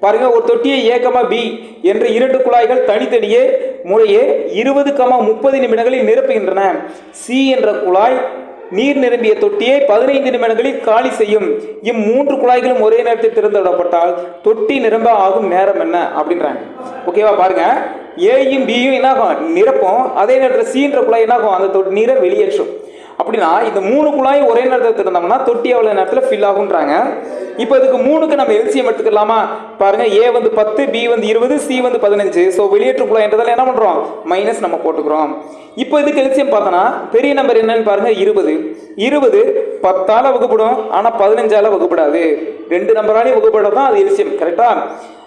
பாருங்கள் ஒரு தொட்டியை ஏ கமா பி என்ற இரண்டு குழாய்கள் தனித்தனியே முறையே இருபது கமா முப்பது நிமிடங்களில் நிரப்புகின்றன. சி என்ற குழாய் நீர் நிரம்பிய தொட்டியை பதினைந்து நிமிடங்களில் காலி செய்யும். இம்மூன்று குழாய்களும் ஒரே நேரத்தில் திறந்து விடப்பட்டால் தொட்டி நிரம்ப ஆகும் நேரம் என்ன? அப்படின்றாங்க. ஓகேவா பாருங்க. ஏயும் பியும் என்ன ஆகும் நிரப்பும். அதே நேரத்தில் சீன்ற குழாய் என்ன ஆகும் அந்த தொட்டி நீரை வெளியேற்றும். அப்படின்னா இந்த மூணு குழாயும் ஒரே நேரத்தில் திறந்தோம்னா தொட்டி எவ்வளோ நேரத்தில் ஃபில் ஆகுன்றாங்க இப்போ இதுக்கு மூணுக்கு நம்ம எல்சிஎம் எடுத்துக்கலாமா? பாருங்க ஏ வந்து பத்து பி வந்து இருபது சி வந்து பதினஞ்சு. ஸோ வெளியேற்று குழாய்ன்றதால என்ன பண்ணுறோம் மைனஸ் நம்ம போட்டுக்கிறோம். இப்போ இதுக்கு எல்சிஎம் பார்த்தோன்னா பெரிய நம்பர் என்னன்னு பாருங்க இருபது. இருபது பத்தால வகுப்படும் ஆனால் பதினஞ்சால வகுப்படாது. ரெண்டு நம்பராலையும் வகுப்பட தான் அது எல்சிஎம் கரெக்டா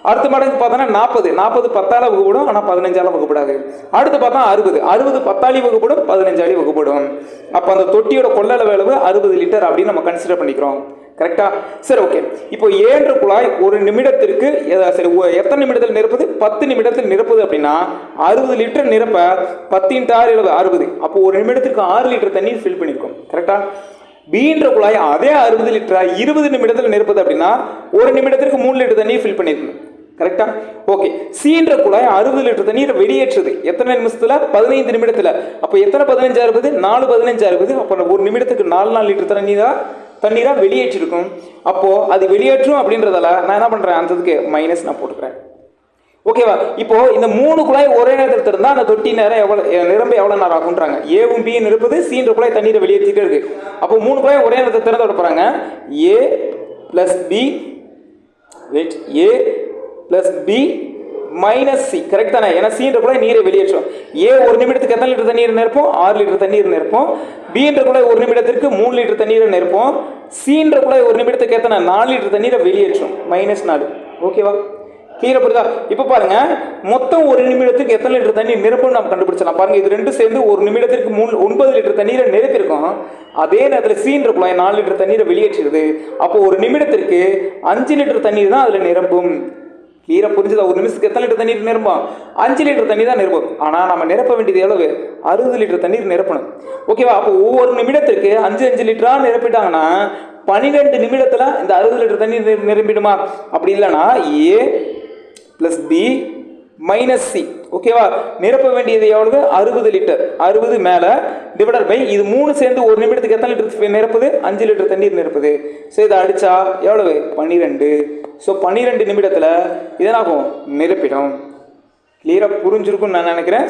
அடுத்த மடங்கு பார்த்தோன்னா நாற்பது. நாற்பது பத்தால வகுப்படும் ஆனால் பதினஞ்சால வகுப்படாது. அடுத்து பார்த்தா அறுபது. அறுபது பத்தாளி வகுப்படும் பதினஞ்சாளி வகுப்படும். அப்போ அந்த தொட்டியோட கொள்ளளவு அளவு அறுபது லிட்டர் அப்படின்னு நம்ம கன்சிடர் பண்ணிக்கிறோம். கரெக்டா சரி ஓகே இப்போ ஏழு குழாய் ஒரு நிமிடத்திற்கு சரி எத்தனை நிமிடத்தில் நிரப்புது? பத்து நிமிடத்தில் நிரப்புது அப்படின்னா அறுபது லிட்டர் நிரப்ப பத்து இன்ட்டு ஆறு எழுபது அறுபது. அப்போ ஒரு நிமிடத்திற்கு ஆறு லிட்டர் தண்ணீர் ஃபில் பண்ணியிருக்கோம். கரெக்டா பீன்ற குழாய் அதே அறுபது லிட்டரா இருபது நிமிடத்தில் நிரப்புது அப்படின்னா ஒரு நிமிடத்திற்கு மூணு லிட்டர் தண்ணீர் ஃபில் பண்ணியிருக்கணும் கரெக்டா ஓகே. சீன்ற குழாய் அறுபது லிட்டர் தண்ணீரை வெளியேற்றுது. எத்தனை நிமிஷத்துல? பதினைந்து நிமிடத்துல. அப்போ எத்தனை? பதினஞ்சு அறுபது? நாலு பதினஞ்சு அறுபது? அப்போ ஒரு நிமிடத்துக்கு நாலு நாலு லிட்டர் தண்ணீரா? தண்ணீரா வெளியேற்றிருக்கும். அப்போ அது வெளியேற்றும் அப்படின்றதால நான் என்ன பண்றேன்? அந்த இதுக்கு மைனஸ் நான் போட்டுக்கிறேன். ஓகேவா இப்போ இந்த மூணு குழாய் ஒரே நேரத்தில் திறந்தா அந்த தொட்டி நேரம் எவ்வளவு நிரம்ப எவ்வளவு நேரம் ஆகுன்றாங்க ஏவும் பியும் நிரப்புது. சீன்ற குழாய் தண்ணீரை வெளியேற்றிட்டே இருக்கு. அப்போ மூணு குழாய் ஒரே நேரத்தில் திறந்து விட போறாங்க. A plus B wait A plus B minus C correct தானே? ஏன்னா சீன்ற கூட நீரை வெளியேற்றும். ஏ ஒரு நிமிடத்துக்கு எத்தனை லிட்டர் தண்ணீர் நிற்போம் ஆறு லிட்டர் தண்ணீர் நிற்போம் பின்ற கூட ஒரு நிமிடத்திற்கு மூணு லிட்டர் தண்ணீரை நிற்போம் சீன்ற கூட ஒரு நிமிடத்துக்கு எத்தனை? நாலு லிட்டர் தண்ணீரை வெளியேற்றும். மைனஸ் நாலு. ஓகேவா கிளியரா புரியுதா? இப்போ பாருங்க. மொத்தம் ஒரு நிமிடத்துக்கு எத்தனை லிட்டர் தண்ணி நிரப்பும் நம்ம கண்டுபிடிச்சலாம் பாருங்க இது ரெண்டும் சேர்ந்து ஒரு நிமிடத்திற்கு மூணு ஒன்பது லிட்டர் தண்ணீரை நிரப்பியிருக்கோம். அதே நேரத்தில் சீன்ற குழாய் நாலு லிட்டர் தண்ணீரை வெளியேற்றிடுது அப்போ ஒரு நிமிடத்திற்கு அஞ்சு லிட்டர் தண்ணீர் தான் அதில் நிரம்பும் கிளியரா புரிஞ்சுதா? ஒரு நிமிஷத்துக்கு எத்தனை லிட்டர் தண்ணீர் நிரம்பும்? அஞ்சு லிட்டர் தண்ணி தான் நிரம்பும். ஆனால் நம்ம நிரப்ப வேண்டியது எவ்வளவு? அறுபது லிட்டர் தண்ணீர் நிரப்பணும். ஓகேவா அப்போ ஒவ்வொரு நிமிடத்திற்கு அஞ்சு அஞ்சு லிட்டரா நிரப்பிட்டாங்கன்னா பன்னிரெண்டு நிமிடத்துல இந்த அறுபது லிட்டர் தண்ணீர் நிரம்பிடுமா? அப்படி இல்லைன்னா A plus B minus C ஓகேவா நிரப்ப வேண்டியது எவ்வளவு? அறுபது லிட்டர். அறுபது மேலே டிவைடர் பை இது மூணு சேர்ந்து ஒரு நிமிடத்துக்கு எத்தனை லிட்டர் நிரப்புது? அஞ்சு லிட்டர் தண்ணீர் நிரப்புது. ஸோ இதை அடிச்சா எவ்வளவு? பன்னிரெண்டு ஸோ பன்னிரெண்டு நிமிடத்தில் இதனாகும் நிரப்பிடும். கிளியராக புரிஞ்சிருக்கும்னு நான் நினைக்கிறேன்.